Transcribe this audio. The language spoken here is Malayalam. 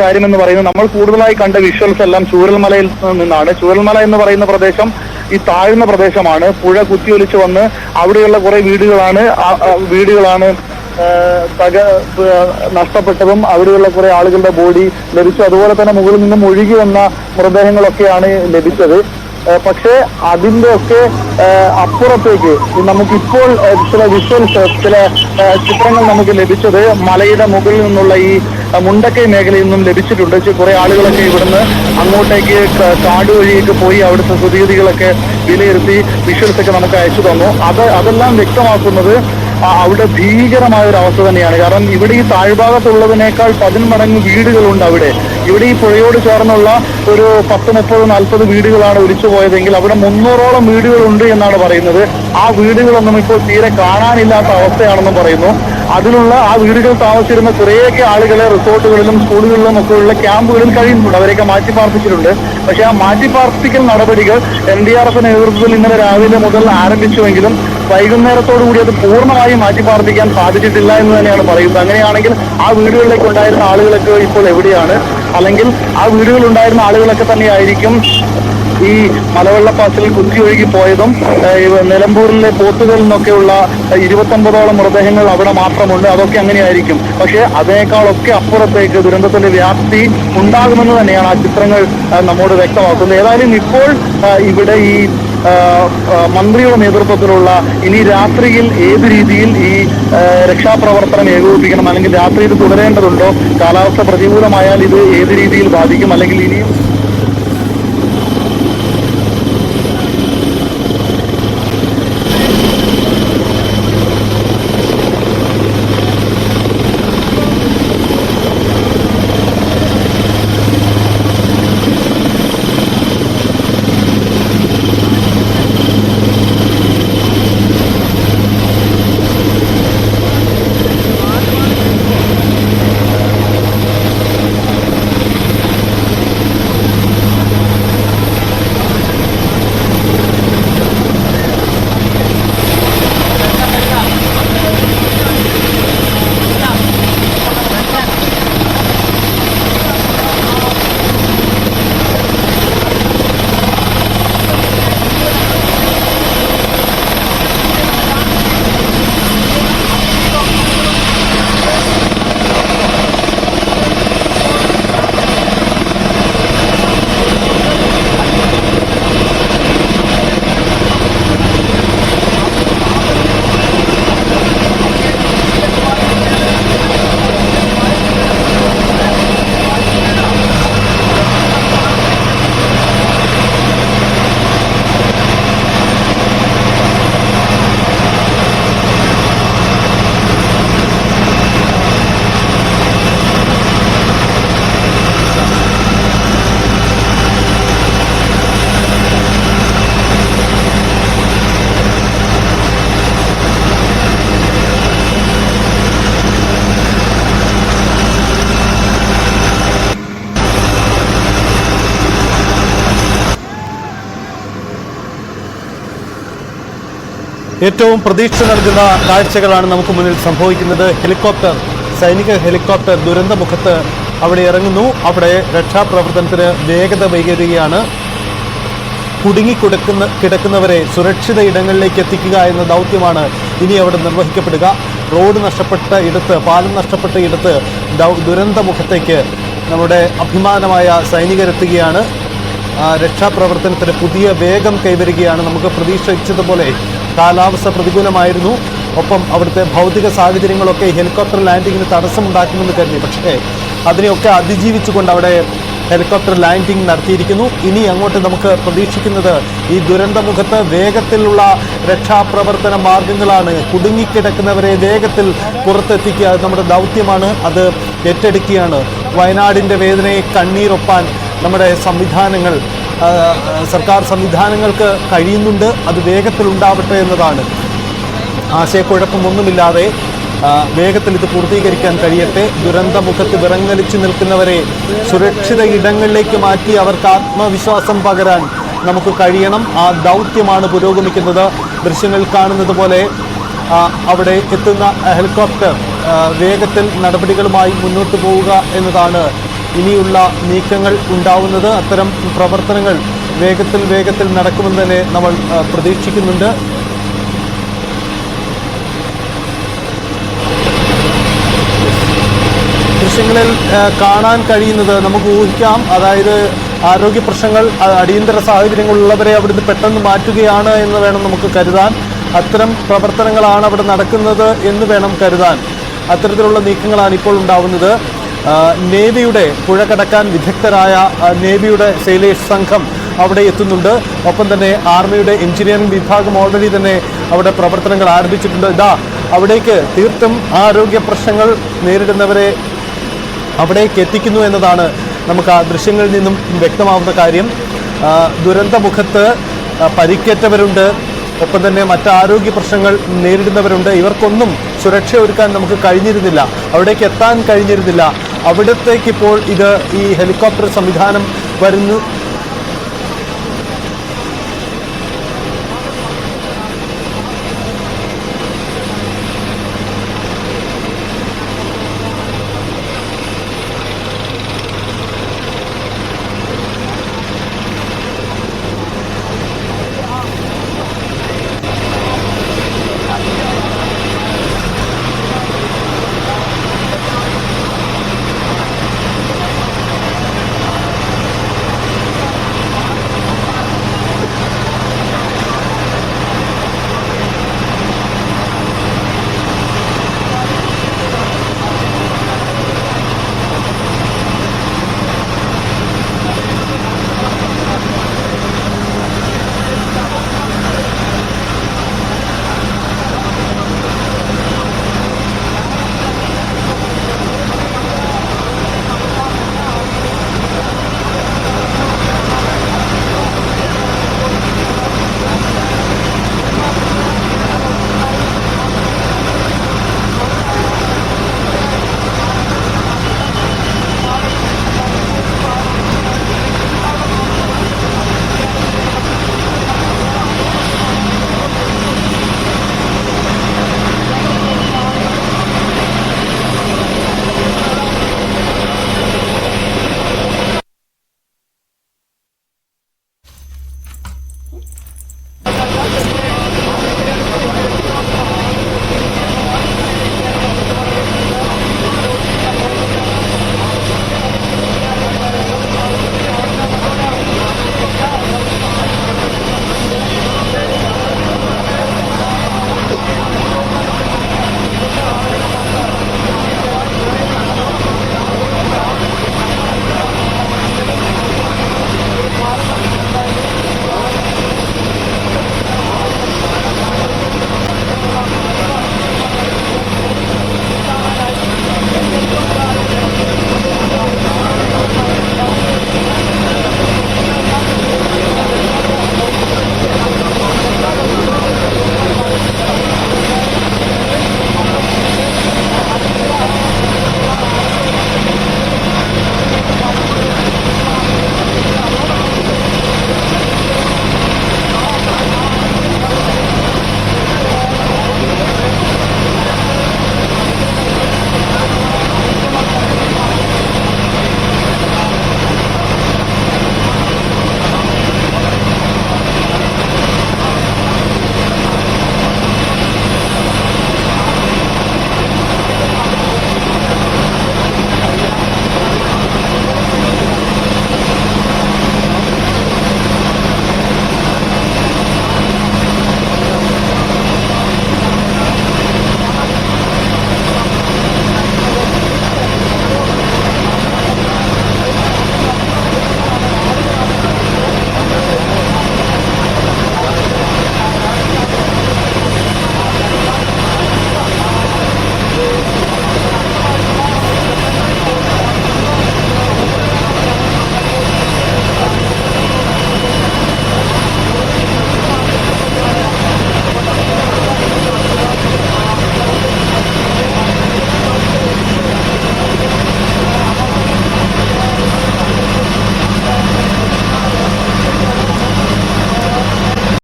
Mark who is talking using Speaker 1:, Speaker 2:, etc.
Speaker 1: കാര്യം എന്ന് പറയുന്നത് നമ്മൾ കൂടുതലായി കണ്ട വിഷ്വൽസ് എല്ലാം ചൂരൽമലയിൽ നിന്നാണ്. ചൂരൽമല എന്ന് പറയുന്ന പ്രദേശം ഈ താഴ്ന്ന പ്രദേശമാണ്. പുഴ കുത്തിയൊലിച്ച് വന്ന് അവിടെയുള്ള കുറെ വീടുകളാണ്. വീടുകളാണ് തക നഷ്ടപ്പെട്ടതും അവിടെയുള്ള കുറെ ആളുകളുടെ ബോഡി ലഭിച്ചു. അതുപോലെ തന്നെ മുകളിൽ നിന്നും ഒഴുകി വന്ന മൃതദേഹങ്ങളൊക്കെയാണ് ലഭിച്ചത്. പക്ഷേ അതിന്റെ ഒക്കെ അപ്പുറത്തേക്ക് നമുക്കിപ്പോൾ ചില വിഷ്വൽസ് ചില ചിത്രങ്ങൾ നമുക്ക് ലഭിച്ചത് മലയുടെ മുകളിൽ നിന്നുള്ള ഈ മുണ്ടക്കൈ മേഖലയിൽ നിന്നും ലഭിച്ചിട്ടുണ്ട്. കുറെ ആളുകളൊക്കെ ഇവിടുന്ന് അങ്ങോട്ടേക്ക് കാട് വഴിയൊക്കെ പോയി അവിടുത്തെ സ്ഥിതിഗതികളൊക്കെ വിലയിരുത്തി വിഷ്വൽസ് ഒക്കെ നമുക്ക് അയച്ചു തന്നു. അത് അതെല്ലാം വ്യക്തമാക്കുന്നത് അവിടെ ഭീകരമായ ഒരു അവസ്ഥ തന്നെയാണ്. കാരണം ഇവിടെ ഈ താഴ്ഭാഗത്തുള്ളതിനേക്കാൾ പതിന്മടങ്ങ് വീടുകളുണ്ട് അവിടെ. ഇവിടെ ഈ പുഴയോട് ചേർന്നുള്ള ഒരു പത്ത് മുപ്പത് നാൽപ്പത് വീടുകളാണ് ഒലിച്ചു പോയതെങ്കിൽ അവിടെ മുന്നൂറോളം വീടുകളുണ്ട് എന്നാണ് പറയുന്നത്. ആ വീടുകളൊന്നും ഇപ്പോൾ തീരെ കാണാനില്ലാത്ത അവസ്ഥയാണെന്നും പറയുന്നു. അതിലുള്ള ആ വീടുകൾ താമസിച്ചിരുന്ന കുറേയൊക്കെ ആളുകളെ റിസോർട്ടുകളിലും സ്കൂളുകളിലും ഒക്കെ ഉള്ള ക്യാമ്പുകളിൽ കഴിയുന്നുണ്ട്. അവരെയൊക്കെ മാറ്റി പാർപ്പിച്ചിട്ടുണ്ട്. പക്ഷേ ആ മാറ്റി പാർപ്പിക്കൽ നടപടികൾ എൻ ഡി ആർ എഫ് നേതൃത്വത്തിൽ ഇന്നലെ രാവിലെ മുതൽ ആരംഭിച്ചുവെങ്കിലും വൈകുന്നേരത്തോടുകൂടി അത് പൂർണമായും മാറ്റി പാർപ്പിക്കാൻ സാധിച്ചിട്ടില്ല എന്ന് തന്നെയാണ് പറയുന്നത്. അങ്ങനെയാണെങ്കിൽ ആ വീടുകളിലേക്ക് ഉണ്ടായിരുന്ന ആളുകളൊക്കെ ഇപ്പോൾ എവിടെയാണ്? അല്ലെങ്കിൽ ആ വീടുകളിൽ ഉണ്ടായിരുന്ന ആളുകളൊക്കെ തന്നെയായിരിക്കും ഈ മലവെള്ളപ്പാച്ചിലിൽ കുത്തിയൊഴുകി പോയതും നിലമ്പൂരിലെ പോത്തുകളിൽ നിന്നൊക്കെയുള്ള ഇരുപത്തൊമ്പതോളം മൃതദേഹങ്ങൾ അവിടെ മാത്രമുണ്ട്. അതൊക്കെ അങ്ങനെയായിരിക്കും. പക്ഷേ അതിനേക്കാളൊക്കെ അപ്പുറത്തേക്ക് ദുരന്തത്തിന്റെ വ്യാപ്തി ഉണ്ടാകുമെന്ന് തന്നെയാണ് ആ ചിത്രങ്ങൾ നമ്മോട് വ്യക്തമാക്കുന്നത്. ഏതായാലും ഇപ്പോൾ ഇവിടെ ഈ മന്ത്രിയുടെ നേതൃത്വത്തിലുള്ള ഇനി രാത്രിയിൽ ഏത് രീതിയിൽ ഈ രക്ഷാപ്രവർത്തനം ഏകോപിപ്പിക്കണം? അല്ലെങ്കിൽ രാത്രിയിൽ തുടരേണ്ടതുണ്ടോ? കാലാവസ്ഥ പ്രതികൂലമായാൽ ഇത് ഏത് രീതിയിൽ ബാധിക്കും? അല്ലെങ്കിൽ ഇനിയും
Speaker 2: ഏറ്റവും പ്രതീക്ഷ നൽകുന്ന കാഴ്ചകളാണ് നമുക്ക് മുന്നിൽ സംഭവിക്കുന്നത്. ഹെലികോപ്റ്റർ സൈനിക ഹെലികോപ്റ്റർ ദുരന്തമുഖത്ത് അവിടെ ഇറങ്ങുന്നു. അവിടെ രക്ഷാപ്രവർത്തനത്തിന് വേഗത വൈകരുകയാണ് കുടുങ്ങിക്കിടക്കുന്ന കിടക്കുന്നവരെ സുരക്ഷിത ഇടങ്ങളിലേക്ക് എത്തിക്കുക എന്ന ദൗത്യമാണ് ഇനി അവിടെ നിർവഹിക്കപ്പെടുക. റോഡ് നഷ്ടപ്പെട്ട ഇടത്ത് പാലം നഷ്ടപ്പെട്ട ഇടത്ത് ദുരന്തമുഖത്തേക്ക് നമ്മുടെ അഭിമാനമായ സൈനികരെത്തുകയാണ്. രക്ഷാപ്രവർത്തനത്തിന് പുതിയ വേഗം കൈവരികയാണ് നമുക്ക് പ്രതീക്ഷിച്ചതുപോലെ കാലാവസ്ഥ പ്രതികൂലമായിരുന്നു. ഒപ്പം അവിടുത്തെ ഭൗതിക സാഹചര്യങ്ങളൊക്കെ ഹെലികോപ്റ്റർ ലാൻഡിങ്ങിന് തടസ്സമുണ്ടാക്കുമെന്ന് കരുതി. പക്ഷേ അതിനെയൊക്കെ അതിജീവിച്ചുകൊണ്ട് അവിടെ ഹെലികോപ്റ്റർ ലാൻഡിംഗ് നടത്തിയിരിക്കുന്നു. ഇനി അങ്ങോട്ട് നമുക്ക് പ്രതീക്ഷിക്കുന്നത് ഈ ദുരന്തമുഖത്ത് വേഗത്തിലുള്ള രക്ഷാപ്രവർത്തന മാർഗങ്ങളാണ്. കുടുങ്ങിക്കിടക്കുന്നവരെ വേഗത്തിൽ പുറത്തെത്തിക്കുക നമ്മുടെ ദൗത്യമാണ്. അത് ഏറ്റെടുക്കുകയാണ്. വയനാടിന്റെ വേദനയെ കണ്ണീരൊപ്പാൻ നമ്മുടെ സംവിധാനങ്ങൾ സർക്കാർ സംവിധാനങ്ങൾക്ക് കഴിയുന്നുണ്ട് അത് വേഗത്തിൽ ഉണ്ടാവട്ടെ എന്നതാണ് ആശയക്കുഴപ്പമൊന്നുമില്ലാതെ വേഗത്തിൽ ഇത് പൂർത്തീകരിക്കാൻ കഴിയട്ടെ. ദുരന്തമുഖത്ത് വിറങ്ങലിച്ചു നിൽക്കുന്നവരെ സുരക്ഷിത ഇടങ്ങളിലേക്ക് മാറ്റി അവർക്ക് ആത്മവിശ്വാസം പകരാൻ നമുക്ക് കഴിയണം. ആ ദൗത്യമാണ് പുരോഗമിക്കുന്നത്. ദൃശ്യങ്ങൾ കാണുന്നത് പോലെ അവിടെ എത്തുന്ന ഹെലികോപ്റ്റർ വേഗത്തിൽ നടപടികളുമായി മുന്നോട്ട് പോവുക എന്നതാണ് ഇനിയുള്ള നീക്കങ്ങൾ ഉണ്ടാവുന്നത് അത്തരം പ്രവർത്തനങ്ങൾ വേഗത്തിൽ വേഗത്തിൽ നടക്കുമെന്ന് തന്നെ നമ്മൾ പ്രതീക്ഷിക്കുന്നുണ്ട്. ദൃശ്യങ്ങളിൽ കാണാൻ കഴിയുന്നത് നമുക്ക് ഊഹിക്കാം. അതായത് ആരോഗ്യ പ്രശ്നങ്ങൾ അടിയന്തര സാഹചര്യങ്ങളുള്ളവരെ അവിടുന്ന് പെട്ടെന്ന് മാറ്റുകയാണ് എന്ന് വേണം നമുക്ക് കരുതാൻ. അത്തരം പ്രവർത്തനങ്ങളാണ് അവിടെ നടക്കുന്നത് എന്ന് വേണം കരുതാൻ. അത്തരത്തിലുള്ള നീക്കങ്ങളാണ് ഇപ്പോൾ ഉണ്ടാവുന്നത്. നേവിയുടെ പുഴ കടക്കാൻ വിദഗ്ധരായ നേവിയുടെ സെയിലേഴ്സ് സംഘം അവിടെ എത്തുന്നുണ്ട്. ഒപ്പം തന്നെ ആർമിയുടെ എഞ്ചിനീയറിംഗ് വിഭാഗം ഓൾറെഡി തന്നെ അവിടെ പ്രവർത്തനങ്ങൾ ആരംഭിച്ചിട്ടുണ്ട്. ഇതാ അവിടേക്ക് തീർത്തും ആരോഗ്യ പ്രശ്നങ്ങൾ നേരിടുന്നവരെ അവിടേക്ക് എത്തിക്കുന്നു എന്നതാണ് നമുക്ക് ആ ദൃശ്യങ്ങളിൽ നിന്നും വ്യക്തമാവുന്ന കാര്യം. ദുരന്തമുഖത്ത് പരിക്കേറ്റവരുണ്ട്. ഒപ്പം തന്നെ മറ്റ് ആരോഗ്യ പ്രശ്നങ്ങൾ നേരിടുന്നവരുണ്ട്. ഇവർക്കൊന്നും സുരക്ഷ ഒരുക്കാൻ നമുക്ക് കഴിഞ്ഞിരുന്നില്ല. അവിടേക്ക് എത്താൻ കഴിഞ്ഞിരുന്നില്ല. അവിടത്തേക്ക് ഇപ്പോൾ ഇത് ഈ ഹെലികോപ്റ്റർ സംവിധാനം വരുന്നു.